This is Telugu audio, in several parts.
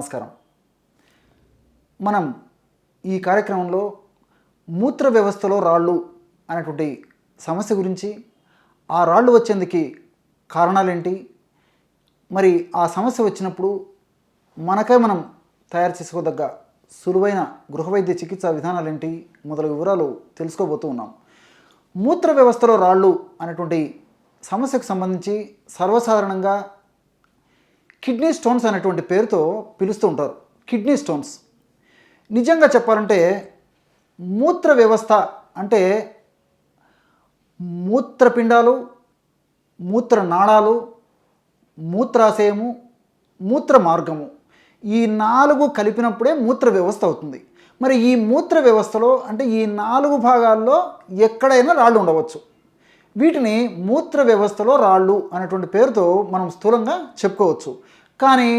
నమస్కారం. మనం ఈ కార్యక్రమంలో మూత్ర వ్యవస్థలో రాళ్ళు అనేటువంటి సమస్య గురించి ఆ రాళ్ళు వచ్చేందుకు కారణాలేంటి మరి ఆ సమస్య వచ్చినప్పుడు మనకే మనం తయారు చేసుకోదగ్గ సులువైన గృహవైద్య చికిత్సా విధానాలేంటి మొదలగు వివరాలు తెలుసుకోబోతూ ఉన్నాం. మూత్ర వ్యవస్థలో రాళ్ళు అనేటువంటి సమస్యకు సంబంధించి సర్వసాధారణంగా కిడ్నీ స్టోన్స్ అనేటువంటి పేరుతో పిలుస్తూ ఉంటారు. Kidney stones. నిజంగా చెప్పాలంటే మూత్ర వ్యవస్థ అంటే మూత్రపిండాలు మూత్ర నాళాలు మూత్రాశయము మూత్ర మార్గము. ఈ నాలుగు కలిపినప్పుడే మూత్ర వ్యవస్థ అవుతుంది. మరి ఈ మూత్ర వ్యవస్థలో అంటే ఈ నాలుగు భాగాల్లో ఎక్కడైనా రాళ్ళు ఉండవచ్చు. వీటిని మూత్ర వ్యవస్థలో రాళ్ళు అనేటువంటి పేరుతో మనం స్థూలంగా చెప్పుకోవచ్చు. కానీ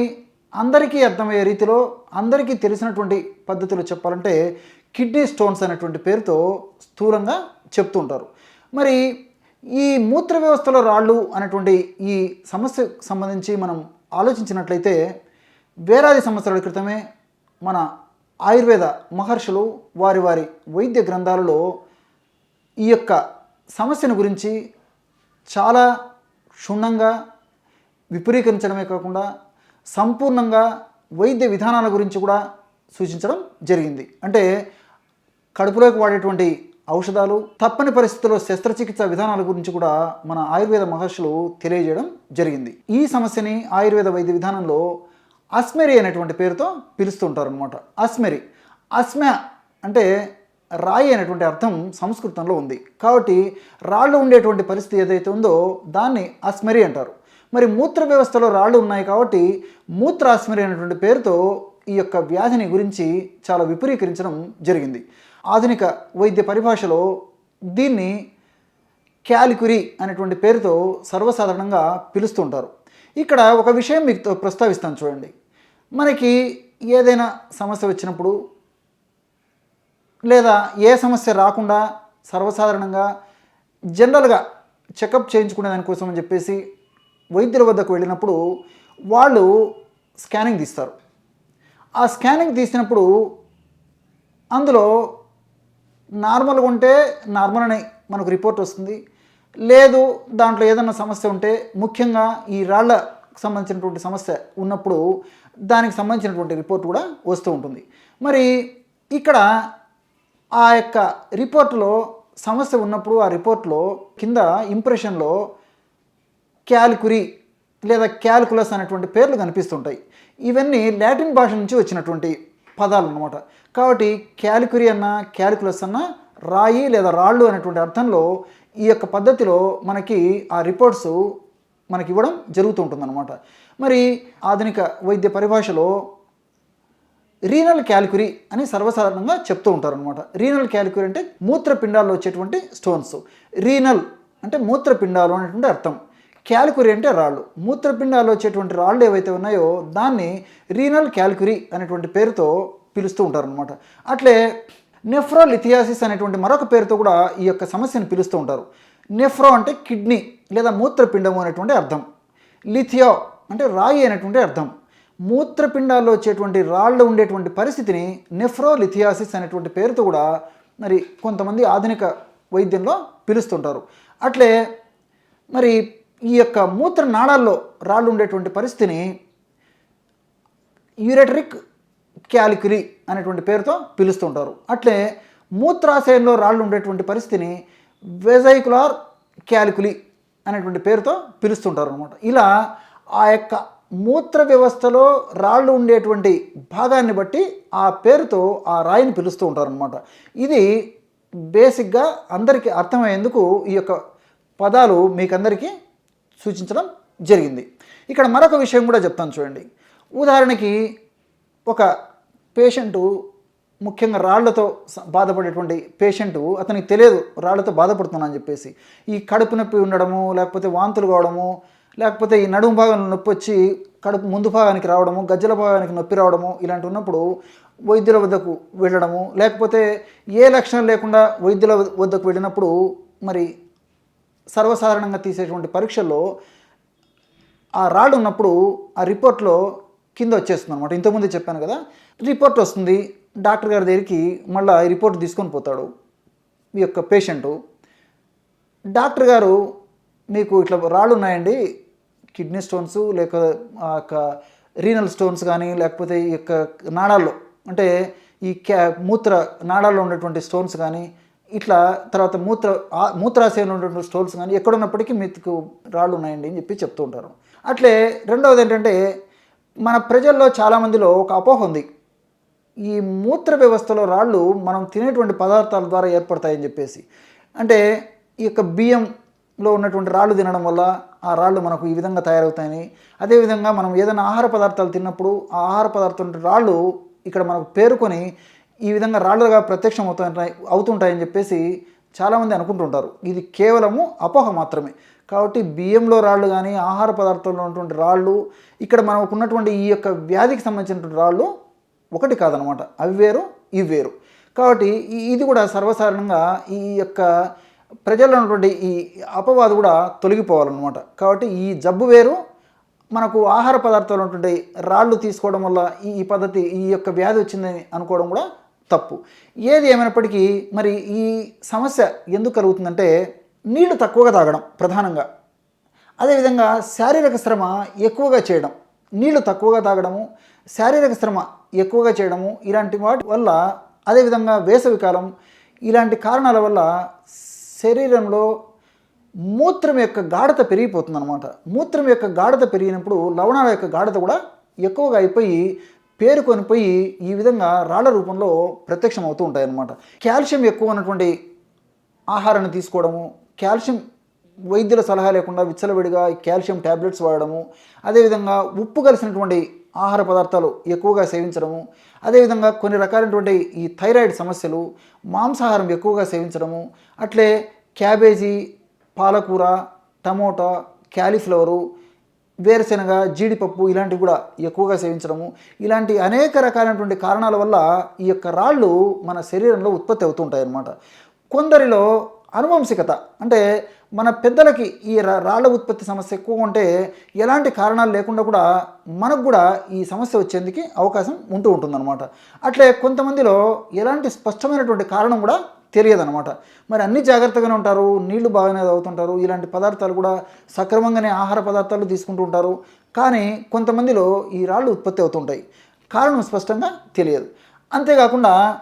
అందరికీ అర్థమయ్యే రీతిలో అందరికీ తెలిసినటువంటి పద్ధతిలో చెప్పాలంటే కిడ్నీ స్టోన్స్ అనేటువంటి పేరుతో స్థూలంగా చెప్తూ ఉంటారు. మరి ఈ మూత్ర వ్యవస్థలో రాళ్ళు అనేటువంటి ఈ సమస్యకు సంబంధించి మనం ఆలోచించినట్లయితే వేలాది సంవత్సరాల క్రితమే మన ఆయుర్వేద మహర్షులు వారి వారి వైద్య గ్రంథాలలో ఈ యొక్క సమస్యను గురించి చాలా క్షుణ్ణంగా విపరీకరించడమే కాకుండా సంపూర్ణంగా వైద్య విధానాల గురించి కూడా సూచించడం జరిగింది. అంటే కడుపులోకి వాడేటువంటి ఔషధాలు తప్పని పరిస్థితుల్లో శస్త్రచికిత్స విధానాల గురించి కూడా మన ఆయుర్వేద మహర్షులు తెలియజేయడం జరిగింది. ఈ సమస్యని ఆయుర్వేద వైద్య విధానంలో అస్మెరి అనేటువంటి పేరుతో పిలుస్తుంటారు అనమాట అస్మెరి. అస్మ అంటే రాయి అనేటువంటి అర్థం సంస్కృతంలో ఉంది. కాబట్టి రాళ్ళు ఉండేటువంటి పరిస్థితి ఏదైతే ఉందో దాన్ని అస్మరి అంటారు. మరి మూత్ర వ్యవస్థలో రాళ్ళు ఉన్నాయి కాబట్టి మూత్రాస్మరి అనేటువంటి పేరుతో ఈ యొక్క వ్యాధిని గురించి చాలా విపురీకరించడం జరిగింది. ఆధునిక వైద్య పరిభాషలో దీన్ని క్యాలికురి అనేటువంటి పేరుతో సర్వసాధారణంగా పిలుస్తుంటారు ఇక్కడ ఒక విషయం మీకు ప్రస్తావిస్తాను చూడండి. మనకి ఏదైనా సమస్య వచ్చినప్పుడు లేదా ఏ సమస్య రాకుండా సర్వసాధారణంగా జనరల్గా చెకప్ చేయించుకునే దానికోసం అని చెప్పేసి వైద్యుల వద్దకు వెళ్ళినప్పుడు వాళ్ళు స్కానింగ్ తీస్తారు. ఆ స్కానింగ్ తీసినప్పుడు అందులో నార్మల్గా ఉంటే నార్మల్ అని మనకు రిపోర్ట్ వస్తుంది. లేదు దాంట్లో ఏదన్నా సమస్య ఉంటే ముఖ్యంగా ఈ రాళ్ళకు సంబంధించినటువంటి సమస్య ఉన్నప్పుడు దానికి సంబంధించినటువంటి రిపోర్ట్ కూడా వస్తూ ఉంటుంది. మరి ఇక్కడ ఆ యొక్క రిపోర్ట్లో సమస్య ఉన్నప్పుడు ఆ రిపోర్ట్లో కింద ఇంప్రెషన్లో క్యాలికురి లేదా క్యాల్కులస్ అనేటువంటి పేర్లు కనిపిస్తుంటాయి. ఇవన్నీ లాటిన్ భాష నుంచి వచ్చినటువంటి పదాలు అన్నమాట. కాబట్టి క్యాలికురి అన్న క్యాలిక్యులస్ అన్న రాయి లేదా రాళ్ళు అనేటువంటి అర్థంలో ఈ యొక్క పద్ధతిలో మనకి ఆ రిపోర్ట్స్ మనకి ఇవ్వడం జరుగుతుంటుందన్నమాట మరి ఆధునిక వైద్య పరిభాషలో రీనల్ క్యాలిక్యురీ అని సర్వసాధారణంగా చెప్తూ ఉంటారు అనమాట రీనల్ క్యాలిక్యురీ అంటే మూత్రపిండాల్లో వచ్చేటువంటి స్టోన్స్. రీనల్ అంటే మూత్రపిండాలు అనేటువంటి అర్థం. క్యాలిక్యురీ అంటే రాళ్ళు. మూత్రపిండాల్లో వచ్చేటువంటి రాళ్ళు ఏవైతే ఉన్నాయో దాన్ని రీనల్ క్యాలిక్యురీ అనేటువంటి పేరుతో పిలుస్తూ ఉంటారు అనమాట అట్లే నెఫ్రోలిథియాసిస్ అనేటువంటి మరొక పేరుతో కూడా ఈ యొక్క సమస్యను పిలుస్తూ ఉంటారు. నెఫ్రో అంటే కిడ్నీ లేదా మూత్రపిండము అనేటువంటి అర్థం. లిథియో అంటే రాయి అనేటువంటి అర్థం. మూత్రపిండాల్లో వచ్చేటువంటి రాళ్ళు ఉండేటువంటి పరిస్థితిని నెఫ్రోలిథియాసిస్ అనేటువంటి పేరుతో కూడా మరి కొంతమంది ఆధునిక వైద్యంలో పిలుస్తుంటారు. అట్లే మరి ఈ యొక్క మూత్ర నాళాల్లో రాళ్ళు ఉండేటువంటి పరిస్థితిని యూరెటరిక్ క్యాలిక్యురీ అనేటువంటి పేరుతో పిలుస్తుంటారు. అట్లే మూత్రాశయంలో రాళ్ళు ఉండేటువంటి పరిస్థితిని వెజైకులార్ క్యాలిక్యులీ అనేటువంటి పేరుతో పిలుస్తుంటారు అనమాట ఇలా ఆ యొక్క మూత్ర వ్యవస్థలో రాళ్ళు ఉండేటువంటి భాగాన్ని బట్టి ఆ పేరుతో ఆ రాయిని పిలుస్తూ ఉంటారనమాట ఇది బేసిక్గా అందరికీ అర్థమయ్యేందుకు ఈ యొక్క పదాలు మీకందరికీ సూచించడం జరిగింది. ఇక్కడ మరొక విషయం కూడా చెప్తాను చూడండి. ఉదాహరణకి ఒక పేషెంటు ముఖ్యంగా రాళ్ళతో బాధపడేటువంటి పేషెంటు అతనికి తెలియదు రాళ్ళతో బాధపడుతున్నానని చెప్పేసి. ఈ కడుపు నొప్పి ఉండడము లేకపోతే వాంతులు కావడము లేకపోతే ఈ నడుము భాగంలో నొప్పి వచ్చి కడుపు ముందు భాగానికి రావడము గజ్జల భాగానికి నొప్పి రావడము ఇలాంటి ఉన్నప్పుడు వైద్యుల వద్దకు వెళ్ళడము లేకపోతే ఏ లక్షణం లేకుండా వైద్యుల వద్దకు వెళ్ళినప్పుడు మరి సర్వసాధారణంగా తీసేటువంటి పరీక్షల్లో ఆ రాడ్ ఉన్నప్పుడు ఆ రిపోర్ట్లో కింద వచ్చేస్తుంది అనమాట ఇంతకుముందే చెప్పాను కదా రిపోర్ట్ వస్తుంది డాక్టర్ గారి దగ్గరికి మళ్ళీ ఈ రిపోర్ట్ తీసుకొని పోతాడు ఈ యొక్క పేషెంటు. డాక్టర్ గారు మీకు ఇట్లా రాళ్ళు ఉన్నాయండి కిడ్నీ స్టోన్స్ లేక ఆ యొక్క రీనల్ స్టోన్స్ కానీ లేకపోతే ఈ యొక్క నాడాల్లో అంటే ఈ క్యా మూత్ర నాడాల్లో ఉన్నటువంటి స్టోన్స్ కానీ ఇట్లా తర్వాత మూత్ర ఆ- మూత్రాశయంలో ఉన్నటువంటి స్టోన్స్ కానీ ఎక్కడున్నప్పటికీ మీకు రాళ్ళు ఉన్నాయండి అని చెప్పి చెప్తూ ఉంటారు. అట్లే రెండవది ఏంటంటే మన ప్రజల్లో చాలామందిలో ఒక అపోహ ఉంది. ఈ మూత్ర వ్యవస్థలో రాళ్ళు మనం తినేటువంటి పదార్థాల ద్వారా ఏర్పడతాయని చెప్పేసి. అంటే ఈ యొక్క బియ్యం లో ఉన్నటువంటి రాళ్ళు తినడం వల్ల ఆ రాళ్ళు మనకు ఈ విధంగా తయారవుతాయని. అదేవిధంగా మనం ఏదైనా ఆహార పదార్థాలు తిన్నప్పుడు ఆ ఆహార పదార్థం రాళ్ళు ఇక్కడ మనకు పేరుకొని ఈ విధంగా రాళ్ళుగా ప్రత్యక్షం అవుతాయి అవుతుంటాయని చెప్పేసి చాలామంది అనుకుంటుంటారు. ఇది కేవలము అపోహ మాత్రమే. కాబట్టి బియ్యంలో రాళ్ళు కానీ ఆహార పదార్థంలో ఉన్నటువంటి రాళ్ళు ఇక్కడ మనకు ఉన్నటువంటి ఈ యొక్క వ్యాధికి సంబంధించినటువంటి రాళ్ళు ఒకటి కాదనమాట అవి వేరు ఇవి వేరు. కాబట్టి ఇది కూడా సర్వసాధారణంగా ఈ యొక్క ప్రజల్లో ఉన్నటువంటి ఈ అపవాదు కూడా తొలగిపోవాలన్నమాట. కాబట్టి ఈ జబ్బు వేరు మనకు ఆహార పదార్థాలు ఉన్నటువంటి రాళ్ళు తీసుకోవడం వల్ల ఈ పద్ధతి ఈ యొక్క వ్యాధి వచ్చిందని అనుకోవడం కూడా తప్పు. ఏది ఏమైనప్పటికీ మరి ఈ సమస్య ఎందుకు కలుగుతుందంటే నీళ్ళు తక్కువగా తాగడం ప్రధానంగా. అదేవిధంగా శారీరక శ్రమ ఎక్కువగా చేయడం నీళ్ళు తక్కువగా తాగడము శారీరక శ్రమ ఎక్కువగా చేయడము ఇలాంటి వాటి వల్ల అదేవిధంగా వేసవికాలం ఇలాంటి కారణాల వల్ల శరీరంలో మూత్రం యొక్క గాఢత పెరిగిపోతుంది అనమాట మూత్రం యొక్క గాఢత పెరిగినప్పుడు లవణాల యొక్క గాఢత కూడా ఎక్కువగా అయిపోయి పేరుకొని పోయి ఈ విధంగా రాళ్ళ రూపంలో ప్రత్యక్షం అవుతూ ఉంటాయి అన్నమాట కాల్షియం ఎక్కువ ఉన్నటువంటి ఆహారాన్ని తీసుకోవడము కాల్షియం వైద్యుల సలహా లేకుండా విచ్చలవిడిగా కాల్షియం ట్యాబ్లెట్స్ వాడడము అదేవిధంగా ఉప్పు కలిసినటువంటి ఆహార పదార్థాలు ఎక్కువగా సేవించడము అదేవిధంగా కొన్ని రకాలైనటువంటి ఈ థైరాయిడ్ సమస్యలు మాంసాహారం ఎక్కువగా సేవించడము అట్లే క్యాబేజీ పాలకూర టమోటా క్యాలీఫ్లవరు వేరుశెనగ జీడిపప్పు ఇలాంటివి కూడా ఎక్కువగా సేవించడము. ఇలాంటి అనేక రకాలైనటువంటి కారణాల వల్ల ఈ యొక్క రాళ్ళు మన శరీరంలో ఉత్పత్తి అవుతుంటాయి అన్నమాట కొందరిలో అనువంశికత అంటే మన పెద్దలకి ఈ రా- రాళ్ళ ఉత్పత్తి సమస్య ఎక్కువగా ఉంటే ఎలాంటి కారణాలు లేకుండా కూడా మనకు కూడా ఈ సమస్య వచ్చేందుకు అవకాశం ఉంటూ ఉంటుందన్నమాట. అట్లే కొంతమందిలో ఎలాంటి స్పష్టమైనటువంటి కారణం కూడా తెలియదన్నమాట. మరి అన్ని జాగ్రత్తగానే ఉంటారు నీళ్ళు బాగానే తాగుతుంటారు ఇలాంటి పదార్థాలు కూడా సక్రమంగానే ఆహార పదార్థాలు తీసుకుంటూ ఉంటారు. కానీ కొంతమందిలో ఈ రాళ్ళు ఉత్పత్తి అవుతుంటాయి. కారణం స్పష్టంగా తెలియదు. అంతేకాకుండా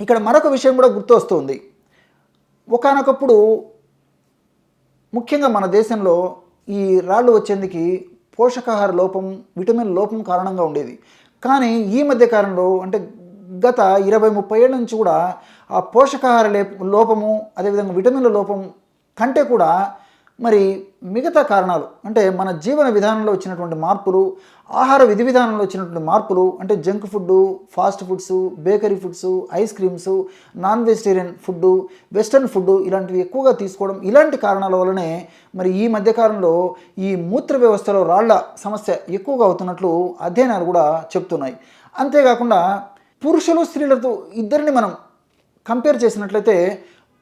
ఇక్కడ మరొక విషయం కూడా గుర్తు వస్తుంది ఒకానొకప్పుడు ముఖ్యంగా మన దేశంలో ఈ రాళ్ళు వచ్చేందుకు పోషకాహార లోపం విటమిన్ లోపం కారణంగా ఉండేది. కానీ ఈ మధ్య కాలంలో అంటే గత ఇరవై ముప్పై ఏళ్ళ నుంచి కూడా ఆ పోషకాహార లేప లోపము అదేవిధంగా విటమిన్ల లోపం కంటే కూడా మరి మిగతా కారణాలు అంటే మన జీవన విధానంలో వచ్చినటువంటి మార్పులు ఆహార విధి విధానంలో వచ్చినటువంటి మార్పులు అంటే junk food fast foods bakery foods ice creams non vegetarian food western food ఇలాంటివి ఎక్కువగా తీసుకోవడం ఇలాంటి కారణాల వల్లనే మరి ఈ మధ్యకాలంలో ఈ మూత్ర వ్యవస్థలో రాళ్ళ సమస్య ఎక్కువగా అవుతున్నట్లు అధ్యయనాలు కూడా చెప్తున్నాయి. అంతేకాకుండా పురుషులు స్త్రీలతో ఇద్దరిని మనం కంపేర్ చేసినట్లయితే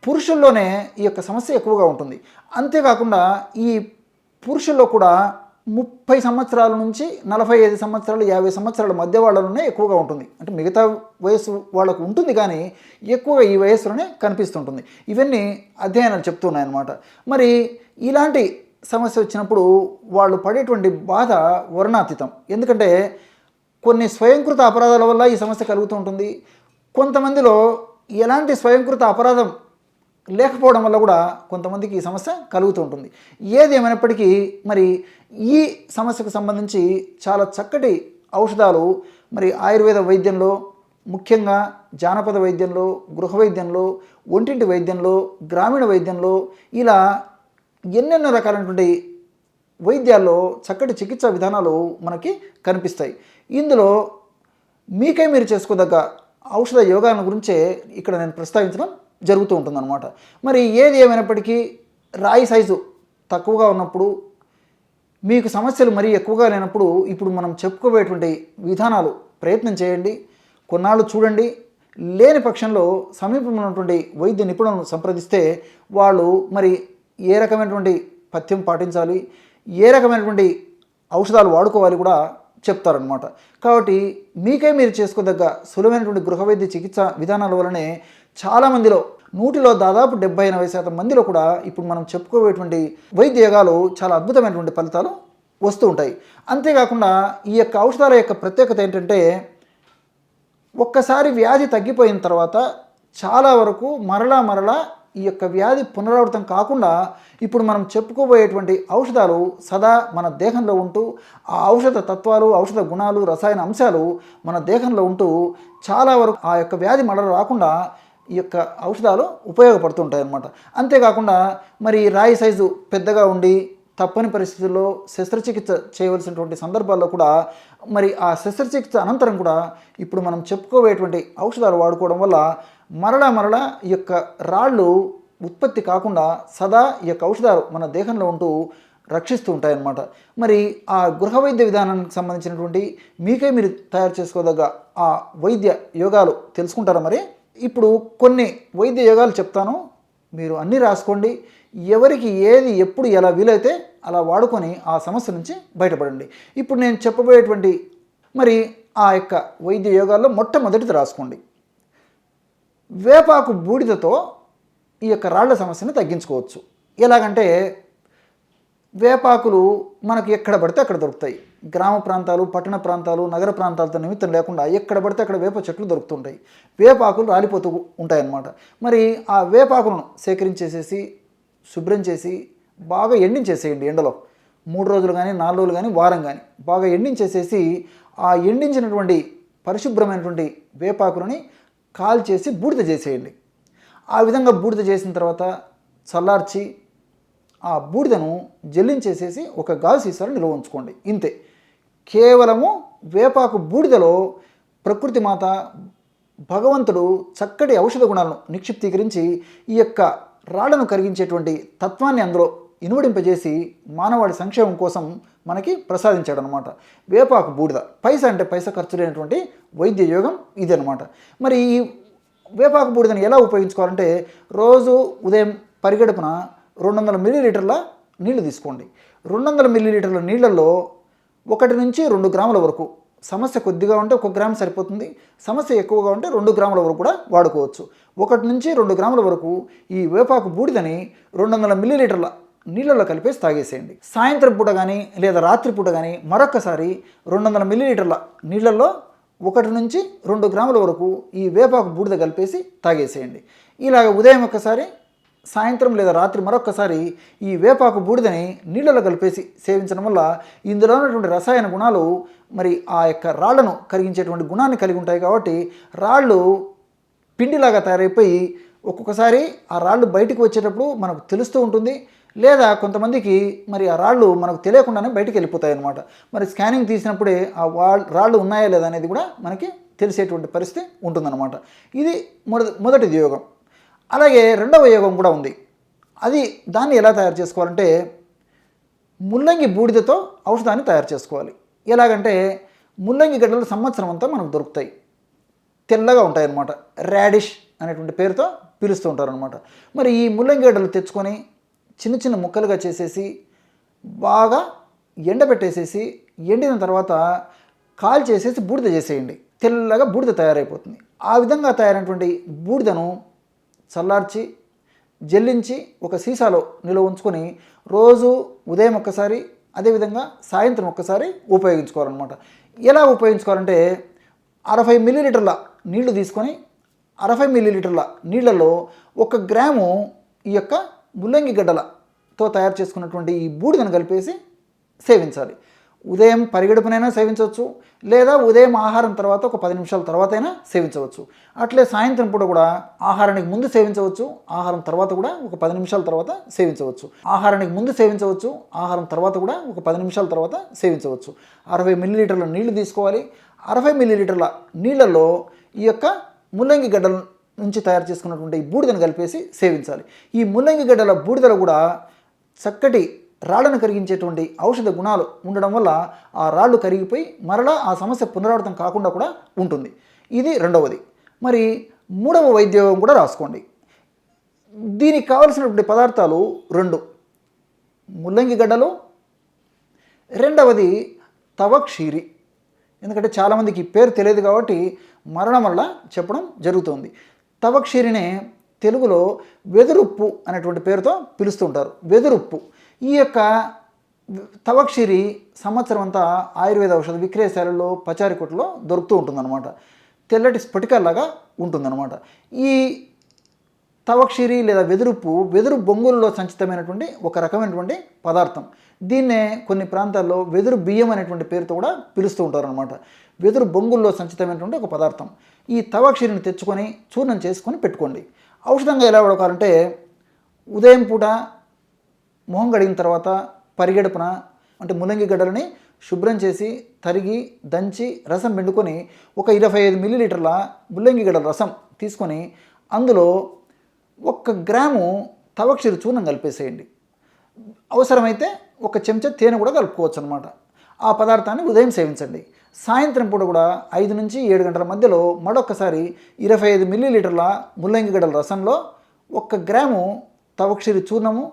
పురుషుల్లోనే ఈ యొక్క సమస్య ఎక్కువగా ఉంటుంది. అంతేకాకుండా ఈ పురుషుల్లో కూడా ముప్పై సంవత్సరాల నుంచి నలభై ఐదు సంవత్సరాలు యాభై సంవత్సరాల మధ్య వాళ్ళలోనే ఎక్కువగా ఉంటుంది. అంటే మిగతా వయసు వాళ్ళకు ఉంటుంది కానీ ఎక్కువగా ఈ వయసులోనే కనిపిస్తుంటుంది. ఇవన్నీ అధ్యయనాలు చెప్తున్నాయి అన్నమాట. మరి ఇలాంటి సమస్య వచ్చినప్పుడు వాళ్ళు పడేటువంటి బాధ వర్ణాతీతం. ఎందుకంటే కొన్ని స్వయంకృత అపరాధాల వల్ల ఈ సమస్య కలుగుతూ ఉంటుంది. కొంతమందిలో ఎలాంటి స్వయంకృత అపరాధం లేకపోవడం వల్ల కూడా కొంతమందికి ఈ సమస్య కలుగుతూ ఉంటుంది. ఏది ఏమైనప్పటికీ మరి ఈ సమస్యకు సంబంధించి చాలా చక్కటి ఔషధాలు మరి ఆయుర్వేద వైద్యంలో ముఖ్యంగా జానపద వైద్యంలో గృహ వైద్యంలో ఒంటింటి వైద్యంలో గ్రామీణ వైద్యంలో ఇలా ఎన్నెన్నో రకాలైనటువంటి వైద్యాల్లో చక్కటి చికిత్సా విధానాలు మనకి కనిపిస్తాయి. ఇందులో మీకై మీరు చేసుకోదగ్గ ఔషధ యోగాల గురించే ఇక్కడ నేను ప్రస్తావించడం జరుగుతూ ఉంటుందన్నమాట. మరి ఏది ఏమైనప్పటికీ రాయి సైజు తక్కువగా ఉన్నప్పుడు మీకు సమస్యలు మరీ ఎక్కువగా లేనప్పుడు ఇప్పుడు మనం చెప్పుకోబోయేటువంటి విధానాలు ప్రయత్నం చేయండి కొన్నాళ్ళు చూడండి లేని పక్షంలో సమీపంలో ఉన్నటువంటి వైద్య నిపుణులను సంప్రదిస్తే వాళ్ళు మరి ఏ రకమైనటువంటి పథ్యం పాటించాలి ఏ రకమైనటువంటి ఔషధాలు వాడుకోవాలి కూడా చెప్తారనమాట కాబట్టి మీకే మీరు చేసుకోదగ్గ సులభమైనటువంటి గృహ వైద్య చికిత్స విధానాల వలనే చాలామందిలో నూటిలో దాదాపు డెబ్బై ఎనభై శాతం మందిలో కూడా ఇప్పుడు మనం చెప్పుకోవేటువంటి వైద్య యోగాలు చాలా అద్భుతమైనటువంటి ఫలితాలు వస్తూ ఉంటాయి. అంతేకాకుండా ఈ యొక్క ఔషధాల యొక్క ప్రత్యేకత ఏంటంటే ఒక్కసారి వ్యాధి తగ్గిపోయిన తర్వాత చాలా వరకు మరలా మరలా ఈ యొక్క వ్యాధి పునరావృతం కాకుండా ఇప్పుడు మనం చెప్పుకోబోయేటువంటి ఔషధాలు సదా మన దేహంలో ఉంటూ ఆ ఔషధ తత్వాలు ఔషధ గుణాలు రసాయన అంశాలు మన దేహంలో ఉంటూ చాలా వరకు ఆ యొక్క వ్యాధి మడలు రాకుండా ఈ యొక్క ఔషధాలు ఉపయోగపడుతుంటాయి అన్నమాట అంతేకాకుండా మరి రాయి సైజు పెద్దగా ఉండి తప్పని పరిస్థితుల్లో శస్త్రచికిత్స చేయవలసినటువంటి సందర్భాల్లో కూడా మరి ఆ శస్త్రచికిత్స అనంతరం కూడా ఇప్పుడు మనం చెప్పుకోబోయేటువంటి ఔషధాలు వాడుకోవడం వల్ల మరలా మరలా ఈ యొక్క రాళ్ళు ఉత్పత్తి కాకుండా సదా ఈ యొక్క ఔషధాలు మన దేహంలో ఉంటూ రక్షిస్తూ ఉంటాయన్నమాట. మరి ఆ గృహ వైద్య విధానానికి సంబంధించినటువంటి మీకే మీరు తయారు చేసుకోదగ్గ ఆ వైద్య యోగాలు తెలుసుకుంటారా మరి? ఇప్పుడు కొన్ని వైద్య యోగాలు చెప్తాను. మీరు అన్నీ రాసుకోండి. ఎవరికి ఏది ఎప్పుడు ఎలా వీలైతే అలా వాడుకొని ఆ సమస్య నుంచి బయటపడండి. ఇప్పుడు నేను చెప్పబోయేటువంటి మరి ఆ యొక్క వైద్య యోగాల్లో మొట్టమొదటిది రాసుకోండి. వేపాకు బూడిదతో ఈ యొక్క రాళ్ళ సమస్యను తగ్గించుకోవచ్చు. ఎలాగంటే వేపాకులు మనకు ఎక్కడ పడితే అక్కడ దొరుకుతాయి. గ్రామ ప్రాంతాలు పట్టణ ప్రాంతాలు నగర ప్రాంతాలతో నిమిత్తం లేకుండా ఎక్కడ పడితే అక్కడ వేప చెట్లు దొరుకుతుంటాయి. వేపాకులు రాలిపోతూ ఉంటాయన్నమాట. మరి ఆ వేపాకులను సేకరించేసేసి శుభ్రం చేసి బాగా ఎండించేసేయండి ఎండలో. మూడు రోజులు కానీ నాలుగు రోజులు కానీ వారం కానీ బాగా ఎండించేసేసి ఆ ఎండించినటువంటి పరిశుభ్రమైనటువంటి వేపాకులని కాల్ చేసి బూడిద చేసేయండి. ఆ విధంగా బూడిద చేసిన తర్వాత చల్లార్చి ఆ బూడిదను జల్లించేసేసి ఒక గాజు సీసాలో నిల్వ ఉంచుకోండి. ఇంతే. కేవలము వేపాకు బూడిదలో ప్రకృతి మాత భగవంతుడు చక్కటి ఔషధ గుణాలను నిక్షిప్తీకరించి ఈ యొక్క రాళ్ళను కరిగించేటువంటి తత్వాన్ని అందులో ఇనువడింపజేసి మానవాడి సంక్షేమం కోసం మనకి ప్రసాదించాడు అనమాట వేపాకు బూడిద. పైసా అంటే పైస ఖర్చు లేనటువంటి వైద్య యోగం ఇది అనమాట మరి ఈ వేపాకు బూడిదని ఎలా ఉపయోగించుకోవాలంటే రోజు ఉదయం పరిగడుపున రెండు వందల మిల్లీలీటర్ల నీళ్ళు తీసుకోండి. రెండు వందల మిల్లీలీటర్ల నీళ్ళల్లో ఒకటి నుంచి రెండు గ్రాముల వరకు సమస్య కొద్దిగా ఉంటే ఒక గ్రామ్ సరిపోతుంది సమస్య ఎక్కువగా ఉంటే రెండు గ్రాముల వరకు కూడా వాడుకోవచ్చు. ఒకటి నుంచి రెండు గ్రాముల వరకు ఈ వేపాకు బూడిదని రెండు వందల మిల్లీలీటర్ల నీళ్ళలో కలిపేసి తాగేసేయండి. సాయంత్రం పూట కానీ లేదా రాత్రి పూట కానీ మరొకసారి రెండు వందల మిల్లీలీటర్ల నీళ్ళల్లో ఒకటి నుంచి రెండు గ్రాముల వరకు ఈ వేపాకు బూడిద కలిపేసి తాగేసేయండి. ఇలాగ ఉదయం ఒక్కసారి సాయంత్రం లేదా రాత్రి మరొక్కసారి ఈ వేపాకు బూడిదని నీళ్ళలో కలిపేసి సేవించడం వల్ల ఇందులో ఉన్నటువంటి రసాయన గుణాలు మరి ఆ యొక్క రాళ్ళను కరిగించేటువంటి గుణాన్ని కలిగి ఉంటాయి కాబట్టి రాళ్ళు పిండిలాగా తయారైపోయి ఒక్కొక్కసారి ఆ రాళ్ళు బయటకు వచ్చేటప్పుడు మనకు తెలుస్తూ ఉంటుంది లేదా కొంతమందికి మరి ఆ రాళ్ళు మనకు తెలియకుండానే బయటకు వెళ్ళిపోతాయి అనమాట మరి స్కానింగ్ తీసినప్పుడే ఆ రాళ్ళు ఉన్నాయా లేదా అనేది కూడా మనకి తెలిసేటువంటి పరిస్థితి ఉంటుందన్నమాట. ఇది మొదటి మొదటిది యోగం. అలాగే రెండవ యోగం కూడా ఉంది. అది దాన్ని ఎలా తయారు చేసుకోవాలంటే ముల్లంగి బూడిదతో ఔషధాన్ని తయారు చేసుకోవాలి. ఎలాగంటే ముల్లంగి గడ్డలు సంవత్సరం అంతా మనకు దొరుకుతాయి. తెల్లగా ఉంటాయి అన్నమాట రాడిష్ అనేటువంటి పేరుతో పిలుస్తూ ఉంటారనమాట మరి ఈ ముల్లంగి గడ్డలు తెచ్చుకొని చిన్న చిన్న ముక్కలుగా చేసేసి బాగా ఎండబెట్టేసేసి ఎండిన తర్వాత కాల్ చేసేసి బూడిద చేసేయండి. తెల్లగా బూడిద తయారైపోతుంది. ఆ విధంగా తయారైనటువంటి బూడిదను చల్లార్చి జల్లించి ఒక సీసాలో నిల్వ ఉంచుకొని రోజు ఉదయం ఒక్కసారి అదేవిధంగా సాయంత్రం ఒక్కసారి ఉపయోగించుకోవాలన్నమాట. ఎలా ఉపయోగించుకోవాలంటే అరవై మిల్లీలీటర్ల నీళ్ళు తీసుకొని అరవై మిల్లీలీటర్ల నీళ్ళలో ఒక గ్రాము ఈ యొక్క ముల్లంగి గడ్డలతో తయారు చేసుకున్నటువంటి ఈ బూడిదను కలిపేసి సేవించాలి. ఉదయం పరిగడుపునైనా సేవించవచ్చు లేదా ఉదయం ఆహారం తర్వాత ఒక పది నిమిషాల తర్వాత అయినా సేవించవచ్చు. అట్లే సాయంత్రం పూట కూడా ఆహారానికి ముందు సేవించవచ్చు ఆహారం తర్వాత కూడా ఒక పది నిమిషాల తర్వాత సేవించవచ్చు. ఆహారానికి ముందు సేవించవచ్చు ఆహారం తర్వాత కూడా ఒక పది నిమిషాల తర్వాత సేవించవచ్చు. అరవై మిల్లీలీటర్ల నీళ్ళు తీసుకోవాలి. అరవై మిల్లీలీటర్ల నీళ్ళలో ఈ యొక్క ముల్లంగి గడ్డల నుంచి తయారు చేసుకున్నటువంటి ఈ బూడిదను కలిపేసి సేవించాలి. ఈ ముల్లంగి గడ్డల బూడిదలో కూడా చక్కటి రాళ్ళను కరిగించేటువంటి ఔషధ గుణాలు ఉండడం వల్ల ఆ రాళ్ళు కరిగిపోయి మరలా ఆ సమస్య పునరావృతం కాకుండా కూడా ఉంటుంది. ఇది రెండవది. మరి మూడవ వైద్యం కూడా రాసుకోండి. దీనికి కావలసినటువంటి పదార్థాలు రెండు. ముల్లంగి గడ్డలు. రెండవది తవ క్షీరి ఎందుకంటే చాలామందికి పేరు తెలియదు కాబట్టి మరణం వల్ల చెప్పడం జరుగుతుంది. తవక్షిరినే తెలుగులో వెదురుప్పు అనేటువంటి పేరుతో పిలుస్తుంటారు. వెదురుప్పు. ఈ యొక్క తవక్షిరి సంవత్సరం అంతా ఆయుర్వేద ఔషధ విక్రయశాలలో పచారికొట్లో దొరుకుతూ ఉంటుందన్నమాట. తెల్లటి స్ఫటికాల్లాగా ఉంటుందన్నమాట. ఈ తవక్షిరి లేదా వెదురుప్పు వెదురు బొంగులలో సంచితమైనటువంటి ఒక రకమైనటువంటి పదార్థం. దీన్నే కొన్ని ప్రాంతాల్లో వెదురు బియ్యం అనేటువంటి పేరుతో కూడా పిలుస్తూ ఉంటారనమాట వెదురు బొంగుల్లో సంచితమైనటువంటి ఒక పదార్థం. ఈ తవక్షిరిని తెచ్చుకొని చూర్ణం చేసుకొని పెట్టుకోండి. ఔషధంగా ఎలా వాడుకోవాలంటే ఉదయం పూట మొహం కడిగిన తర్వాత పరిగెడుపున అంటే ముల్లంగి గడ్డలని శుభ్రం చేసి తరిగి దంచి రసం పిండుకొని ఒక ఇరవై ఐదు మిల్లీలీటర్ల ముల్లంగి గడ్డల రసం తీసుకొని అందులో ఒక్క గ్రాము తవక్షిరి చూర్ణం కలిపేసేయండి. అవసరమైతే ఒక చెంచా తేనె కూడా కలుపుకోవచ్చు అనమాట ఆ పదార్థాన్ని ఉదయం సేవించండి. సాయంత్రం పూట కూడా ఐదు నుంచి ఏడు గంటల మధ్యలో మరొకసారి ఇరవై ఐదు మిల్లీలీటర్ల ముల్లంగి గడ్డల రసంలో ఒక్క గ్రాము తవక్షిరి చూర్ణము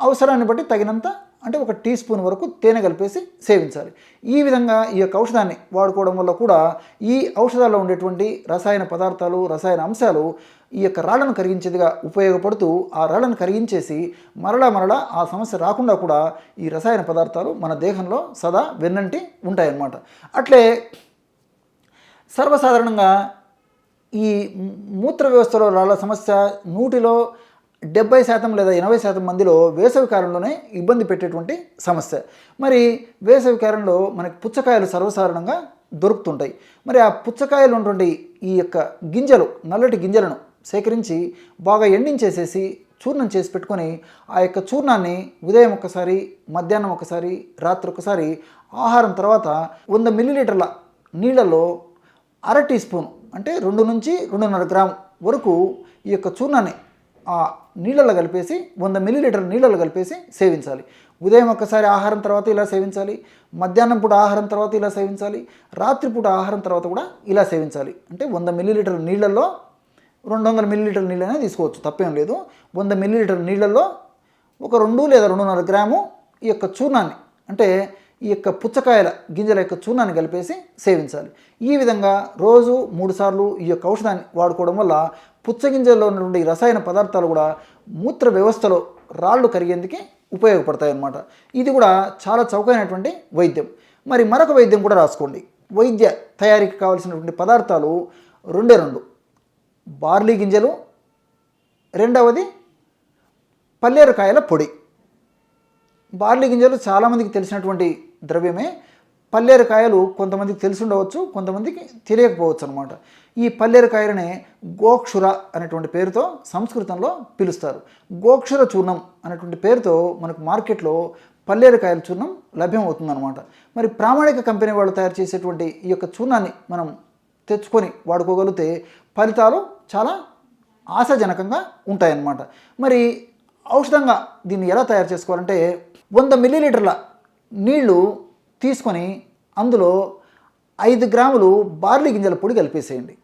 అవసరాన్ని బట్టి తగినంత అంటే ఒక టీ స్పూన్ వరకు తేనె కలిపేసి సేవించాలి. ఈ విధంగా ఈ యొక్క ఔషధాన్ని వాడుకోవడం వల్ల కూడా ఈ ఔషధాల్లో ఉండేటువంటి రసాయన పదార్థాలు రసాయన అంశాలు ఈ యొక్క రాళ్ళను కరిగించేదిగా ఉపయోగపడుతూ ఆ రాళ్ళను కరిగించేసి మరలా మరలా ఆ సమస్య రాకుండా కూడా ఈ రసాయన పదార్థాలు మన దేహంలో సదా వెన్నంటి ఉంటాయన్నమాట. అట్లే సర్వసాధారణంగా ఈ మూత్ర వ్యవస్థలో రాళ్ళ సమస్య నూటిలో డెబ్బై శాతం లేదా ఎనభై శాతం మందిలో వేసవి కాలంలోనే ఇబ్బంది పెట్టేటువంటి సమస్య. మరి వేసవి కాలంలో మనకి పుచ్చకాయలు సర్వసాధారణంగా దొరుకుతుంటాయి. మరి ఆ పుచ్చకాయలు ఉన్నటువంటి ఈ యొక్క గింజలు నల్లటి గింజలను సేకరించి బాగా ఎండించేసేసి చూర్ణం చేసి పెట్టుకొని ఆ యొక్క చూర్ణాన్ని ఉదయం ఒకసారి మధ్యాహ్నం ఒకసారి రాత్రి ఒకసారి ఆహారం తర్వాత వంద మిల్లీలీటర్ల నీళ్ళలో అర టీ స్పూన్ అంటే రెండు నుంచి రెండున్నర గ్రాము వరకు ఈ యొక్క చూర్ణాన్ని ఆ నీళ్ళలో కలిపేసి వంద మిల్లీలీటర్ నీళ్ళలో కలిపేసి సేవించాలి. ఉదయం ఒక్కసారి ఆహారం తర్వాత ఇలా సేవించాలి. మధ్యాహ్నం పూట ఆహారం తర్వాత ఇలా సేవించాలి. రాత్రిపూట ఆహారం తర్వాత కూడా ఇలా సేవించాలి. అంటే వంద మిల్లీలీటర్ నీళ్ళల్లో రెండు వందల మిల్లీలీటర్ నీళ్ళనే తీసుకోవచ్చు. తప్పేం లేదు. వంద మిల్లీలీటర్ నీళ్ళల్లో ఒక రెండు లేదా రెండున్నర గ్రాము ఈ యొక్క చూర్ణాన్ని అంటే ఈ యొక్క పుచ్చకాయల గింజల యొక్క చూర్ణాన్ని కలిపేసి సేవించాలి. ఈ విధంగా రోజు మూడు సార్లు ఈ యొక్క ఔషధాన్ని వాడుకోవడం వల్ల పుచ్చగింజల్లో ఉన్నటువంటి రసాయన పదార్థాలు కూడా మూత్ర వ్యవస్థలో రాళ్ళు కరిగేందుకు ఉపయోగపడతాయి అన్నమాట ఇది కూడా చాలా చౌకైనటువంటి వైద్యం. మరి మరొక వైద్యం కూడా రాసుకోండి. వైద్య తయారీకి కావాల్సినటువంటి పదార్థాలు రెండే రెండు. బార్లీ గింజలు రెండవది పల్లేరుకాయల పొడి. బార్లీ గింజలు చాలామందికి తెలిసినటువంటి ద్రవ్యమే. పల్లేరు కాయలు కొంతమందికి తెలిసి ఉండవచ్చు కొంతమందికి తెలియకపోవచ్చు అనమాట ఈ పల్లేరు కాయలని గోక్షుర అనేటువంటి పేరుతో సంస్కృతంలో పిలుస్తారు. గోక్షుర చూర్ణం అనేటువంటి పేరుతో మనకు మార్కెట్లో పల్లేరు కాయల చూర్ణం లభ్యమవుతుందన్నమాట. మరి ప్రామాణిక కంపెనీ వాళ్ళు తయారు చేసేటువంటి ఈ యొక్క చూర్ణాన్ని మనం తెచ్చుకొని వాడుకోగలిగితే ఫలితాలు చాలా ఆశాజనకంగా ఉంటాయన్నమాట. మరి ఔషధంగా దీన్ని ఎలా తయారు చేసుకోవాలంటే వంద మిల్లీలీటర్ల నీళ్ళు తీసుకొని అందులో ఐదు గ్రాములు బార్లీ గింజల పొడి కలిపేసేయండి.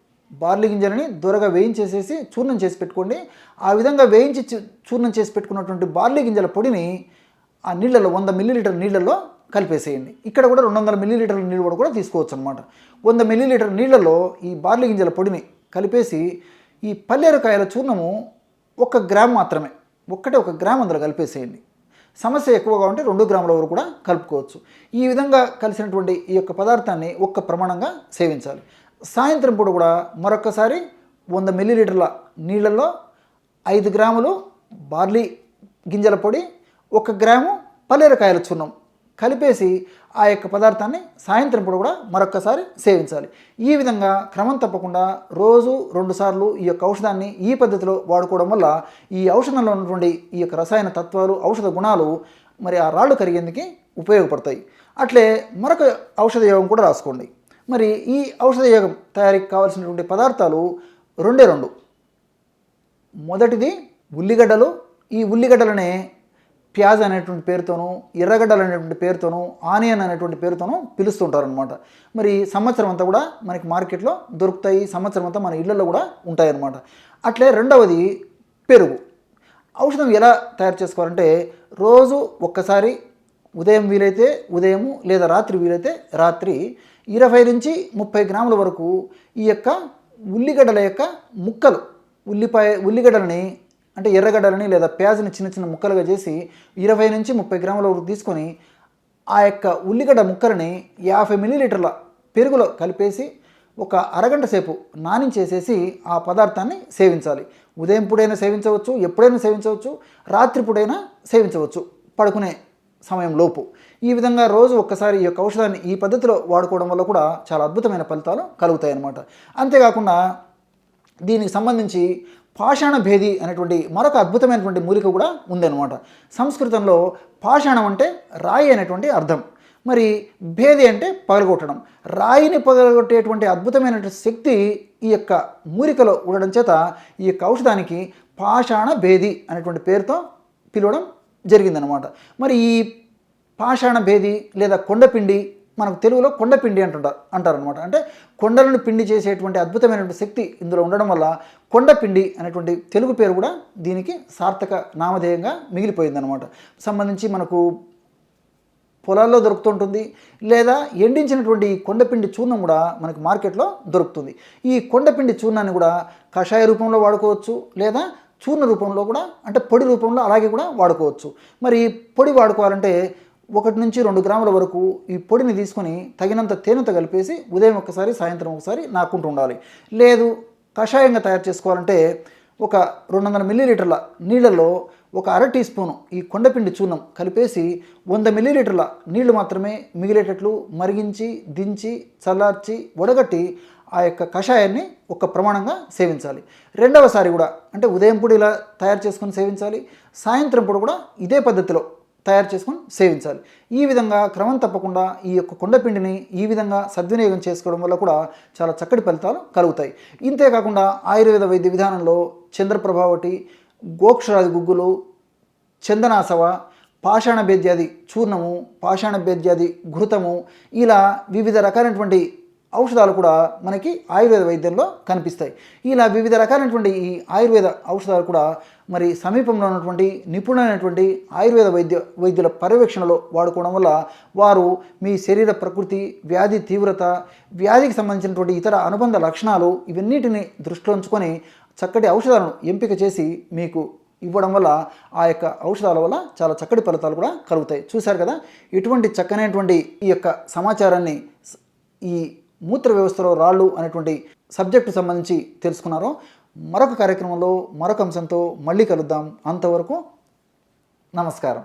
బార్లీ గింజలని దొరగా వేయించేసేసి చూర్ణం చేసి పెట్టుకోండి. ఆ విధంగా వేయించి చూర్ణం చేసి పెట్టుకున్నటువంటి బార్లీ గింజల పొడిని ఆ నీళ్ళలో వంద మిల్లీలీటర్ నీళ్ళల్లో కలిపేసేయండి. ఇక్కడ కూడా రెండు వందల మిల్లీలీటర్ల నీళ్ళు కూడా కూడా తీసుకోవచ్చు అనమాట వంద మిల్లీలీటర్ నీళ్ళలో ఈ బార్లీ గింజల పొడిని కలిపేసి ఈ పల్లేరుకాయల చూర్ణము ఒక గ్రామ్ మాత్రమే. ఒక్కటే ఒక గ్రామ్ అందులో కలిపేసేయండి. సమస్య ఎక్కువగా ఉంటే రెండు గ్రాముల వరకు కూడా కలుపుకోవచ్చు. ఈ విధంగా కలిసినటువంటి ఈ యొక్క పదార్థాన్ని ఒక్క ప్రమాణంగా సేవించాలి. సాయంత్రం పూట కూడా మరొకసారి వంద మిల్లీలీటర్ల నీళ్ళల్లో ఐదు గ్రాములు బార్లీ గింజల పొడి ఒక గ్రాము పల్లేరకాయల చూర్ణం కలిపేసి ఆ యొక్క పదార్థాన్ని సాయంత్రం పూట కూడా మరొక్కసారి సేవించాలి. ఈ విధంగా క్రమం తప్పకుండా రోజు రెండుసార్లు ఈ యొక్క ఔషధాన్ని ఈ పద్ధతిలో వాడుకోవడం వల్ల ఈ ఔషధంలో ఉన్నటువంటి ఈ యొక్క రసాయన తత్వాలు ఔషధ గుణాలు మరి ఆ రాళ్ళు కరిగేందుకు ఉపయోగపడతాయి. అట్లే మరొక ఔషధ యోగం కూడా రాసుకోండి. మరి ఈ ఔషధ యోగం తయారీకి కావాల్సినటువంటి పదార్థాలు రెండే రెండు. మొదటిది ఉల్లిగడ్డలు. ఈ ఉల్లిగడ్డలనే ప్యాజ్ అనేటువంటి పేరుతోనూ ఎర్రగడ్డలు అనేటువంటి పేరుతోనూ ఆనియన్ అనేటువంటి పేరుతోనూ పిలుస్తుంటారనమాట మరి సంవత్సరం అంతా కూడా మనకి మార్కెట్లో దొరుకుతాయి సంవత్సరం అంతా మన ఇళ్ళల్లో కూడా ఉంటాయన్నమాట. అట్లే రెండవది పెరుగు. ఔషధం ఎలా తయారు చేసుకోవాలంటే రోజు ఒక్కసారి ఉదయం వీలైతే ఉదయము లేదా రాత్రి వీలైతే రాత్రి ఇరవై నుంచి ముప్పై గ్రాముల వరకు ఈ యొక్క ఉల్లిగడ్డల యొక్క ముక్కలు ఉల్లిపాయ ఉల్లిగడ్డలని అంటే ఎర్రగడ్డలని లేదా ప్యాజ్ని చిన్న చిన్న ముక్కలుగా చేసి ఇరవై నుంచి ముప్పై గ్రాముల వరకు తీసుకొని ఆ యొక్క ఉల్లిగడ్డ ముక్కలని యాభై మిల్లీలీటర్ల పెరుగులో కలిపేసి ఒక అరగంట సేపు నానించేసేసి ఆ పదార్థాన్ని సేవించాలి. ఉదయం పూటైనా సేవించవచ్చు ఎప్పుడైనా సేవించవచ్చు రాత్రిపూటైనా సేవించవచ్చు. పడుకునే సమయం లోపు. ఈ విధంగా రోజు ఒక్కసారి ఈ యొక్క ఔషధాన్ని ఈ పద్ధతిలో వాడుకోవడం వల్ల కూడా చాలా అద్భుతమైన ఫలితాలు కలుగుతాయి అన్నమాట అంతేకాకుండా దీనికి సంబంధించి పాషాణ భేది అనేటువంటి మరొక అద్భుతమైనటువంటి మూలిక కూడా ఉందన్నమాట. సంస్కృతంలో పాషాణం అంటే రాయి అనేటువంటి అర్థం. మరి భేది అంటే పగలగొట్టడం. రాయిని పగలగొట్టేటువంటి అద్భుతమైనటువంటి శక్తి ఈ యొక్క మూలికలో ఉండడం చేత ఈ యొక్క ఔషధానికి పాషాణ భేది అనేటువంటి పేరుతో పిలవడం జరిగిందనమాట మరి ఈ పాషాణ భేది లేదా కొండపిండి మనకు తెలుగులో కొండపిండి అంటుంటారు అంటారు అనమాట అంటే కొండలను పిండి చేసేటువంటి అద్భుతమైనటువంటి శక్తి ఇందులో ఉండడం వల్ల కొండపిండి అనేటువంటి తెలుగు పేరు కూడా దీనికి సార్థక నామధేయంగా మిగిలిపోయిందనమాట సంబంధించి మనకు పొలాల్లో దొరుకుతుంటుంది లేదా ఎండించినటువంటి కొండపిండి చూర్ణం కూడా మనకి మార్కెట్లో దొరుకుతుంది. ఈ కొండపిండి చూర్ణాన్ని కూడా కషాయ రూపంలో వాడుకోవచ్చు లేదా చూర్ణ రూపంలో కూడా అంటే పొడి రూపంలో అలాగే కూడా వాడుకోవచ్చు. మరి పొడి వాడుకోవాలంటే ఒకటి నుంచి రెండు గ్రాముల వరకు ఈ పొడిని తీసుకొని తగినంత తేనెతో కలిపేసి ఉదయం ఒకసారి సాయంత్రం ఒకసారి నాకుంటూ ఉండాలి. లేదు కషాయంగా తయారు చేసుకోవాలంటే ఒక రెండు వందల మిల్లీలీటర్ల నీళ్ళలో ఒక అర టీ స్పూను ఈ కొండపిండి చూర్ణం కలిపేసి వంద మిల్లీలీటర్ల నీళ్ళు మాత్రమే మిగిలేటట్లు మరిగించి దించి చల్లార్చి వడగట్టి ఆ యొక్క కషాయాన్ని ఒక ప్రమాణంగా సేవించాలి. రెండవసారి కూడా అంటే ఉదయం పూట ఇలా తయారు చేసుకొని సేవించాలి. సాయంత్రం పూట కూడా ఇదే పద్ధతిలో తయారు చేసుకొని సేవించాలి. ఈ విధంగా క్రమం తప్పకుండా ఈ యొక్క కొండపిండిని ఈ విధంగా సద్వినియోగం చేసుకోవడం వల్ల కూడా చాలా చక్కటి ఫలితాలు కలుగుతాయి. ఇంతేకాకుండా ఆయుర్వేద వైద్య విధానంలో చంద్రప్రభావటి గోక్షరాది గుగ్గులు చందనాసవ పాషాణ భేద్యాది చూర్ణము పాషాణ భేద్యాది ఘృతము ఇలా వివిధ రకాలైనటువంటి ఔషధాలు కూడా మనకి ఆయుర్వేద వైద్యంలో కనిపిస్తాయి. ఇలా వివిధ రకాలైనటువంటి ఈ ఆయుర్వేద ఔషధాలు కూడా మరి సమీపంలో ఉన్నటువంటి నిపుణులైనటువంటి ఆయుర్వేద వైద్య వైద్యుల పర్యవేక్షణలో వాడుకోవడం వల్ల వారు మీ శరీర ప్రకృతి వ్యాధి తీవ్రత వ్యాధికి సంబంధించినటువంటి ఇతర అనుబంధ లక్షణాలు ఇవన్నిటిని దృష్టిలో ఉంచుకొని చక్కటి ఔషధాలను ఎంపిక చేసి మీకు ఇవ్వడం వల్ల ఆ యొక్క ఔషధాల వల్ల చాలా చక్కటి ఫలితాలు కూడా కలుగుతాయి. చూశారు కదా? ఇటువంటి చక్కనైనటువంటి ఈ యొక్క సమాచారాన్ని ఈ మూత్ర వ్యవస్థలో రాళ్ళు అనేటువంటి సబ్జెక్టు సంబంధించి తెలుసుకున్నారో మరొక కార్యక్రమంలో మరొక అంశంతో మళ్ళీ కలుద్దాం. అంతవరకు నమస్కారం.